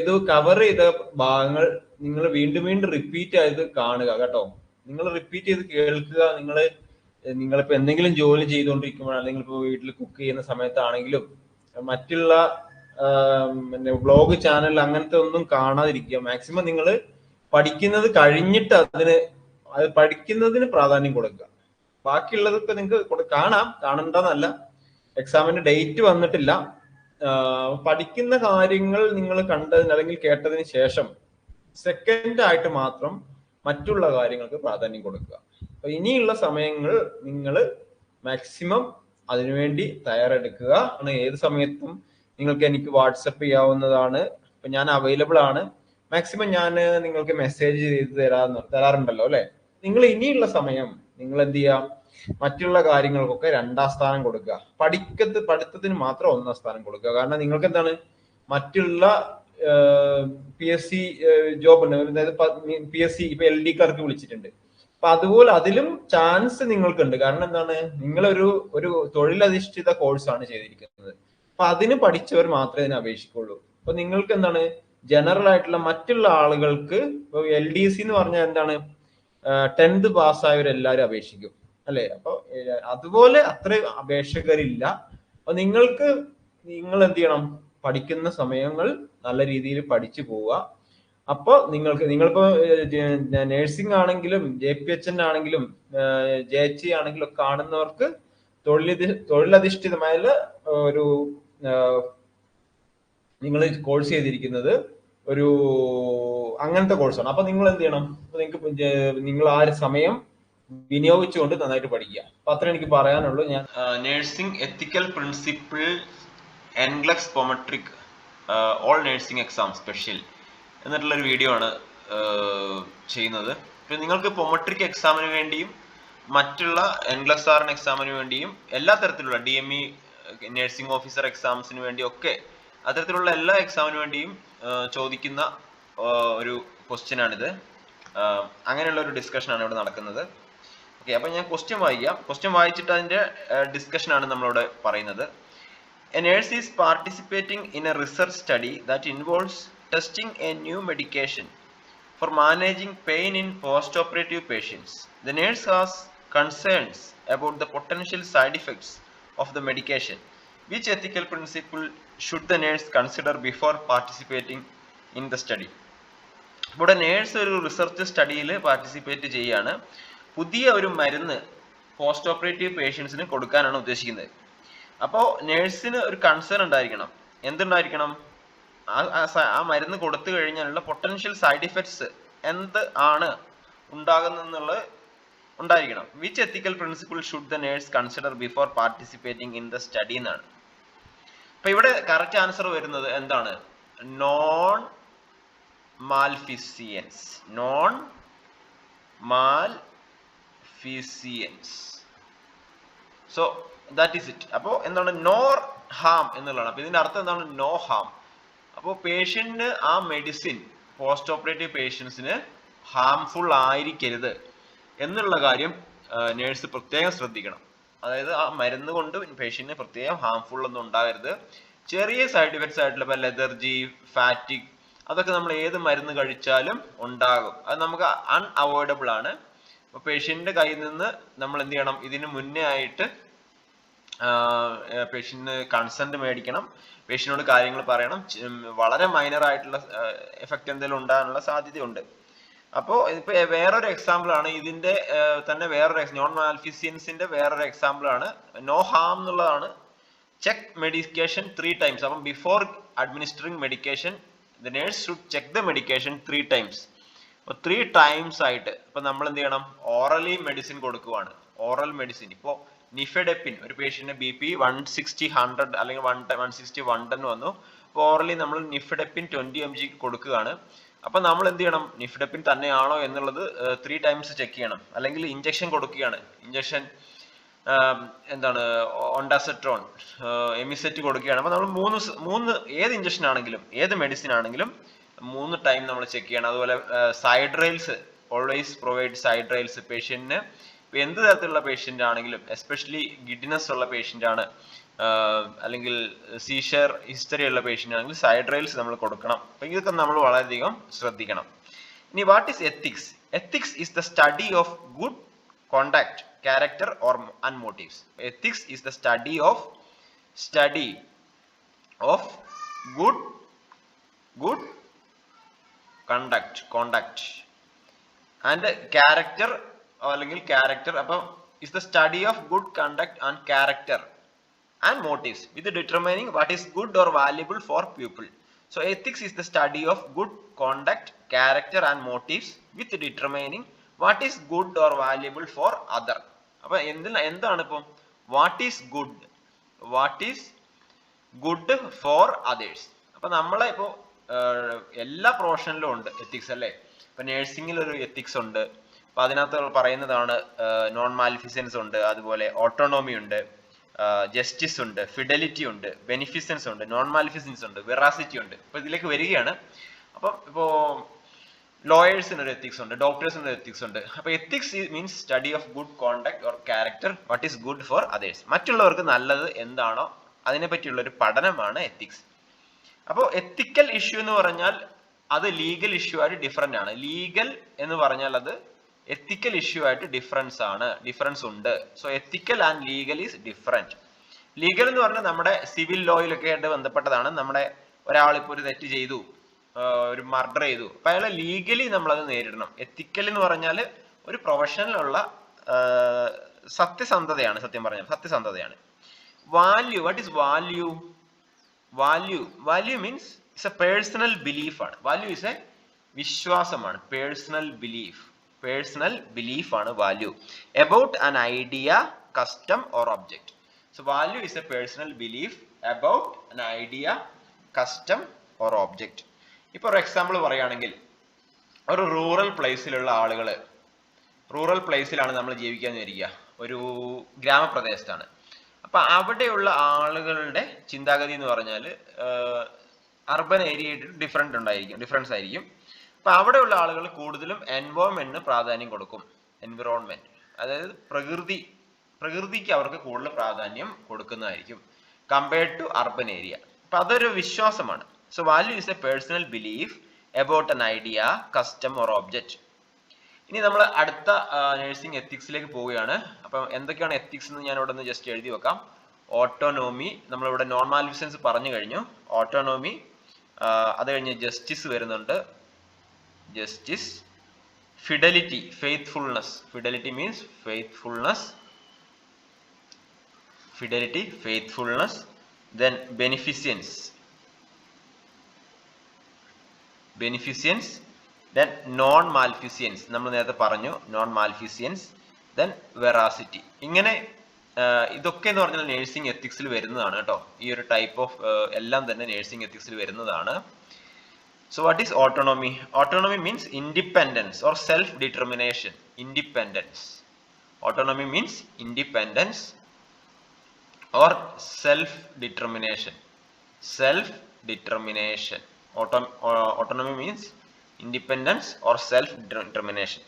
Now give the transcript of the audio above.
ഇത് കവർ ചെയ്ത ഭാഗങ്ങൾ നിങ്ങൾ വീണ്ടും വീണ്ടും റിപ്പീറ്റ് ചെയ്ത് കാണുക കേട്ടോ. നിങ്ങൾ റിപ്പീറ്റ് ചെയ്ത് കേൾക്കുക. നിങ്ങൾ നിങ്ങളിപ്പോ എന്തെങ്കിലും ജോലി ചെയ്തുകൊണ്ടിരിക്കുമ്പോൾ അല്ലെങ്കിൽ ഇപ്പോൾ വീട്ടിൽ കുക്ക് ചെയ്യുന്ന സമയത്താണെങ്കിലും മറ്റുള്ള പിന്നെ വ്ളോഗ് ചാനൽ അങ്ങനത്തെ ഒന്നും കാണാതിരിക്കുക. മാക്സിമം നിങ്ങൾ പഠിക്കുന്നത് കഴിഞ്ഞിട്ട് അതിന് അത് പഠിക്കുന്നതിന് പ്രാധാന്യം കൊടുക്കുക. ബാക്കിയുള്ളതൊക്കെ നിങ്ങൾക്ക് കാണാം. കാണണ്ടെന്നല്ല. എക്സാമിന്റെ ഡേറ്റ് വന്നിട്ടില്ല. പഠിക്കുന്ന കാര്യങ്ങൾ നിങ്ങൾ കണ്ടതിന് അല്ലെങ്കിൽ കേട്ടതിന് ശേഷം സെക്കൻഡ് ആയിട്ട് മാത്രം മറ്റുള്ള കാര്യങ്ങൾക്ക് പ്രാധാന്യം കൊടുക്കുക. അപ്പൊ ഇനിയുള്ള സമയങ്ങൾ നിങ്ങൾ മാക്സിമം അതിനുവേണ്ടി തയ്യാറെടുക്കുക. ഏത് സമയത്തും നിങ്ങൾക്ക് എനിക്ക് വാട്സപ്പ് ചെയ്യാവുന്നതാണ്. ഇപ്പൊ ഞാൻ അവൈലബിൾ ആണ്. മാക്സിമം ഞാൻ നിങ്ങൾക്ക് മെസ്സേജ് ചെയ്ത് തരാ തരാറുണ്ടല്ലോ അല്ലെ? നിങ്ങൾ ഇനിയുള്ള സമയം നിങ്ങൾ എന്ത് ചെയ്യാം മറ്റുള്ള കാര്യങ്ങൾക്കൊക്കെ രണ്ടാം സ്ഥാനം കൊടുക്കുക. പഠിക്കത്ത് പഠിത്തത്തിന് മാത്രം ഒന്നാം സ്ഥാനം കൊടുക്കുക. കാരണം നിങ്ങൾക്ക് എന്താണ് മറ്റുള്ള പി എസ് സി ജോബ് ഉണ്ട്. അതായത് പി എസ് സി ഇപ്പൊ എൽ ഡി ക്ലർക്ക് വിളിച്ചിട്ടുണ്ട്. അപ്പൊ അതുപോലെ അതിലും ചാൻസ് നിങ്ങൾക്കുണ്ട്. കാരണം എന്താണ്? നിങ്ങളൊരു ഒരു തൊഴിലധിഷ്ഠിത കോഴ്സാണ് ചെയ്തിരിക്കുന്നത്. അപ്പൊ അതിന് പഠിച്ചവർ മാത്രമേ ഇതിനെ അപേക്ഷിക്കുള്ളൂ. അപ്പൊ നിങ്ങൾക്ക് എന്താണ് ജനറൽ ആയിട്ടുള്ള മറ്റുള്ള ആളുകൾക്ക് എൽ ഡി സി എന്ന് പറഞ്ഞാൽ എന്താണ്? ടെൻത്ത് പാസ്സായവരെല്ലാവരും അപേക്ഷിക്കും. അല്ലെ? അപ്പൊ ഏഹ്, അതുപോലെ അത്ര അപേക്ഷകരില്ല. അപ്പൊ നിങ്ങൾക്ക് നിങ്ങൾ എന്ത് ചെയ്യണം പഠിക്കുന്ന സമയങ്ങൾ നല്ല രീതിയിൽ പഠിച്ചു പോവുക. അപ്പൊ നിങ്ങൾക്ക് നിങ്ങളിപ്പോ നേഴ്സിംഗ് ആണെങ്കിലും ജെ പി എച്ച് എൻ ആണെങ്കിലും ജെ എച്ച് ആണെങ്കിലും കാണുന്നവർക്ക് തൊഴിലധി തൊഴിലധിഷ്ഠിതമായ ഒരു നിങ്ങൾ കോഴ്സ് ചെയ്തിരിക്കുന്നത് ഒരു അങ്ങനത്തെ കോഴ്സാണ് അപ്പൊ നിങ്ങൾ എന്ത് ചെയ്യണം? നിങ്ങൾക്ക് നിങ്ങൾ ആ ഒരു സമയം വിനിയോഗിച്ചുകൊണ്ട് നന്നായിട്ട് പഠിക്കുക. അപ്പൊ അത്ര എനിക്ക് പറയാനുള്ളൂ. ഞാൻ nursing ethical principle NCLEX Prometric all nursing exam special എന്നിട്ടുള്ള ഒരു വീഡിയോ ആണ് ചെയ്യുന്നത്. ഇപ്പൊ നിങ്ങൾക്ക് പൊമട്രിക് എക്സാമിന് വേണ്ടിയും മറ്റുള്ള എൻഗ്ലക്സ് ആർ എക്സാമിന് വേണ്ടിയും എല്ലാ തരത്തിലുള്ള D M E nursing officer എക്സാംസിന് വേണ്ടിയും ഒക്കെ അത്തരത്തിലുള്ള എല്ലാ എക്സാമിന് വേണ്ടിയും ചോദിക്കുന്ന ഒരു ക്വസ്റ്റ്യൻ ആണിത്. അങ്ങനെയുള്ള ഒരു ഡിസ്കഷൻ ആണ് ഇവിടെ നടക്കുന്നത്. ഓക്കെ അപ്പം ഞാൻ ക്വസ്റ്റ്യൻ വായിക്കാം. ക്വസ്റ്റ്യൻ വായിച്ചിട്ട് അതിന്റെ ഡിസ്കഷൻ ആണ് നമ്മളിവിടെ പറയുന്നത്. A nurse is participating in a research study that involves testing a new medication for managing pain in post operative patients the nurse has concerns about the potential side effects of the medication Which ethical principle should the nurse consider before participating in the study? ഇവിടെ nurse ഒരു research സ്റ്റഡിയിൽ participate ചെയ്യുകയാണ് പുതിയ ഒരു മരുന്ന് post operative പേഷ്യൻസിന് കൊടുക്കാനാണ് ഉദ്ദേശിക്കുന്നത്. അപ്പോൾ നേഴ്സിന് ഒരു കൺസേൺ ഉണ്ടായിരിക്കണം. എന്തുണ്ടായിരിക്കണം? ആ- ആ മരുന്ന് കൊടുത്തു കഴിഞ്ഞാലുള്ള പൊട്ടൻഷ്യൽ സൈഡ് ഇഫക്ട്സ് എന്ത് ആണ് ഉണ്ടാകുന്നതെന്നുള്ളത് ഉണ്ടായിരിക്കണം. Which ethical principle should the nurse consider before participating in the study എന്നാണ്. അപ്പൊ ഇവിടെ കറക്റ്റ് ആൻസർ വരുന്നത് എന്താണ്? Non maleficence non maleficence so that is it അപ്പോൾ എന്താണ്? നോർ ഹാം എന്നുള്ളതാണ്. അപ്പോൾ ഇതിന്റെ അർത്ഥം എന്താണ്? നോ ഹാം അപ്പോൾ പേഷ്യന്റിന് ആ മെഡിസിൻ പോസ്റ്റ് ഓപ്പറേറ്റീവ് പേഷ്യൻസിന് ഹാംഫുൾ ആയിരിക്കരുത് എന്നുള്ള കാര്യം നേഴ്സ് പ്രത്യേകം ശ്രദ്ധിക്കണം. അതായത് ആ മരുന്ന് കൊണ്ട് പേഷ്യന്റിന് പ്രത്യേകം ഹാംഫുൾ ഒന്നും ഉണ്ടാകരുത്. ചെറിയ സൈഡ് ഇഫക്ട്സ് ആയിട്ടുള്ള ഇപ്പൊ ലെതർജി ഫാറ്റിക് അതൊക്കെ നമ്മൾ ഏത് മരുന്ന് കഴിച്ചാലും ഉണ്ടാകും. അത് നമുക്ക് അൺഅവോയ്ഡബിൾ ആണ്. അപ്പൊ പേഷ്യന്റിന്റെ കയ്യിൽ നിന്ന് നമ്മൾ എന്ത് ചെയ്യണം? ഇതിന് മുന്നേ ആയിട്ട് പേഷ്യന്റിന് കൺസെന്റ് മേടിക്കണം. പേഷ്യന്റിനോട് കാര്യങ്ങൾ പറയണം. വളരെ മൈനർ ആയിട്ടുള്ള എഫക്റ്റ് എന്തെങ്കിലും ഉണ്ടാകാനുള്ള സാധ്യതയുണ്ട്. അപ്പോൾ ഇപ്പൊ വേറൊരു എക്സാമ്പിൾ ആണ്. ഇതിന്റെ തന്നെ വേറൊരു നോൺ മാൽഫിസിയൻസിന്റെ വേറൊരു എക്സാമ്പിൾ ആണ്. നോ ഹാം എന്നുള്ളതാണ്. ചെക്ക് മെഡിക്കേഷൻ ത്രീ ടൈംസ് അപ്പം before administering medication the nurse should check the medication three times അപ്പോൾ ത്രീ ടൈംസ് ആയിട്ട് ഇപ്പൊ നമ്മൾ എന്ത് ചെയ്യണം? ഓറലി മെഡിസിൻ കൊടുക്കുവാണ്. ഓറൽ മെഡിസിൻ ഇപ്പോൾ നിഫെഡെപ്പിൻ ഒരു പേഷ്യന്റിന്റെ B P one sixty hundred അല്ലെങ്കിൽ one one sixty one ten വന്നു. അപ്പോൾ ഓറലി നമ്മൾ നിഫെഡെപ്പിൻ ട്വന്റി എം ജി കൊടുക്കുകയാണ്. അപ്പൊ നമ്മൾ എന്ത് ചെയ്യണം? നിഫ്ഡപ്പിൻ തന്നെയാണോ എന്നുള്ളത് ത്രീ ടൈംസ് ചെക്ക് ചെയ്യണം. അല്ലെങ്കിൽ ഇഞ്ചക്ഷൻ കൊടുക്കുകയാണ്. ഇഞ്ചക്ഷൻ എന്താണ് ഒണ്ടാസെട്രോൺ എമിസെറ്റ് കൊടുക്കുകയാണ്. അപ്പൊ നമ്മൾ മൂന്ന് മൂന്ന് ഏത് ഇഞ്ചക്ഷൻ ആണെങ്കിലും ഏത് മെഡിസിൻ ആണെങ്കിലും മൂന്ന് ടൈം നമ്മൾ ചെക്ക് ചെയ്യണം. അതുപോലെ side rails always provide side rails പേഷ്യന്റിന് എന്ത് തരത്തിലുള്ള പേഷ്യന്റ് ആണെങ്കിലും എസ്പെഷ്യലി ഗിഡ്നസ് ഉള്ള പേഷ്യന്റ് ആണ് അല്ലെങ്കിൽ സീഷർ ഹിസ്റ്ററി ഉള്ള പേഷ്യന്റ് ആണെങ്കിൽ സൈഡ് റൈൽസ് നമ്മൾ കൊടുക്കണം. അപ്പൊ ഇതൊക്കെ നമ്മൾ വളരെയധികം ശ്രദ്ധിക്കണം. ഇനി what is ethics ethics is the study of good contact character or and motives ethics is the study of study of good good conduct contact and character അല്ലെങ്കിൽ ക്യാരക്ടർ അപ്പം is the study of good conduct and character and motives with determining what is good or valuable for people so ethics is the study of good conduct character and motives with determining what is good or valuable for other അപ്പൊ എന്തിൽ എന്താണ് ഇപ്പം what is good what is good for others അപ്പൊ നമ്മളെ ഇപ്പോ എല്ലാ പ്രൊഫഷനിലും ഉണ്ട് ethics അല്ലേ? ഇപ്പൊ നേഴ്സിംഗിൽ ഒരു എത്തിക്സ് ഉണ്ട്. അപ്പൊ അതിനകത്ത് പറയുന്നതാണ് നോൺ മാലിഫിസൻസ് ഉണ്ട് അതുപോലെ ഓട്ടോണോമി ഉണ്ട് ജസ്റ്റിസ് ഉണ്ട് ഫിഡലിറ്റി ഉണ്ട് ബെനിഫിസൻസ് ഉണ്ട് നോൺ മാലിഫിസൻസ് ഉണ്ട് വെറാസിറ്റി ഉണ്ട്. അപ്പൊ ഇതിലേക്ക് വരികയാണ്. അപ്പം ഇപ്പോ ലോയേഴ്സിന് ഒരു എത്തിക്സ് ഉണ്ട് ഡോക്ടേഴ്സിന് ഒരു എത്തിക്സ് ഉണ്ട്. അപ്പൊ ethics means study of good contact or character what is good for others മറ്റുള്ളവർക്ക് നല്ലത് എന്താണോ അതിനെ പറ്റിയുള്ള ഒരു പഠനമാണ് എത്തിക്സ് അപ്പോൾ എത്തിക്കൽ ഇഷ്യൂ എന്ന് പറഞ്ഞാൽ അത് ലീഗൽ ഇഷ്യൂ ആയിട്ട് ഡിഫറെന്റ് ആണ്. ലീഗൽ എന്ന് പറഞ്ഞാൽ അത് എത്തിക്കൽ ഇഷ്യൂ ആയിട്ട് ഡിഫറൻസ് ആണ് ഡിഫറൻസ് ഉണ്ട്. So ethical and legal is different legal എന്ന് പറഞ്ഞാൽ നമ്മുടെ സിവിൽ ലോയിലൊക്കെ ആയിട്ട് ബന്ധപ്പെട്ടതാണ്. നമ്മുടെ ഒരാൾ ഇപ്പോൾ ഒരു തെറ്റ് ചെയ്തു ഒരു മർഡർ ചെയ്തു. അപ്പൊ അയാളെ ലീഗലി നമ്മളത് നേരിടണം. എത്തിക്കൽ എന്ന് പറഞ്ഞാൽ ഒരു പ്രൊഫഷനിലുള്ള സത്യസന്ധതയാണ് സത്യം പറഞ്ഞാൽ സത്യസന്ധതയാണ്. Value what is value value value means it's a personal belief ആണ്. വാല്യൂ ഇസ് എ വിശ്വാസമാണ് പേഴ്സണൽ ബിലീഫ് പേഴ്സണൽ ബിലീഫ് ആണ് value about an idea custom or object so value is a personal belief about an idea custom or object ഇപ്പൊ ഒരു example പറയുകയാണെങ്കിൽ ഒരു rural പ്ലേസിലുള്ള ആളുകൾ rural പ്ലേസിലാണ് നമ്മൾ ജീവിക്കാൻ വരിക ഒരു ഗ്രാമപ്രദേശത്താണ്. അപ്പൊ അവിടെയുള്ള ആളുകളുടെ ചിന്താഗതി എന്ന് പറഞ്ഞാൽ അർബൻ ഏരിയയായിട്ട് ഡിഫറെന്റ് ഉണ്ടായിരിക്കും ഡിഫറൻസ് ആയിരിക്കും. അപ്പൊ അവിടെയുള്ള ആളുകൾ കൂടുതലും എൻവയോൺമെന്റിന് പ്രാധാന്യം കൊടുക്കും. എൻവിറോൺമെന്റ് അതായത് പ്രകൃതി പ്രകൃതിക്ക് അവർക്ക് കൂടുതൽ പ്രാധാന്യം കൊടുക്കുന്നതായിരിക്കും. കമ്പയർഡ് ടു അർബൻ ഏരിയ അപ്പൊ അതൊരു വിശ്വാസമാണ്. So value is a personal belief about an idea custom or object ഇനി നമ്മൾ അടുത്ത നഴ്സിംഗ് എത്തിക്സിലേക്ക് പോവുകയാണ്. അപ്പം എന്തൊക്കെയാണ് എത്തിക്സ് എന്ന് ഞാൻ ഇവിടെ നിന്ന് ജസ്റ്റ് എഴുതി വെക്കാം. ഓട്ടോണോമി നമ്മളിവിടെ നോൺ മാലിഫിസൻസ് പറഞ്ഞു കഴിഞ്ഞു. ഓട്ടോനോമി അത് കഴിഞ്ഞ് ജസ്റ്റിസ് വരുന്നുണ്ട്. Justice fidelity faithfulness fidelity means faithfulness fidelity faithfulness then beneficence beneficence then non maleficence നമ്മൾ നേരത്തെ പറഞ്ഞു നോൺ മാൽഫിസിയൻസ് ദെൻ വെറാസിറ്റി ഇങ്ങനെ ഇതൊക്കെ എന്ന് പറഞ്ഞാൽ നേഴ്സിംഗ് എത്തിക്സിൽ വരുന്നതാണ് കേട്ടോ. ഈ ഒരു ടൈപ്പ് ഓഫ് എല്ലാം തന്നെ നേഴ്സിംഗ് എത്തിക്സിൽ വരുന്നതാണ്. So what is autonomy? Autonomy means independence or self-determination. Independence. Autonomy means independence or self-determination. Self-determination. Auto uh, autonomy means independence or self-determination.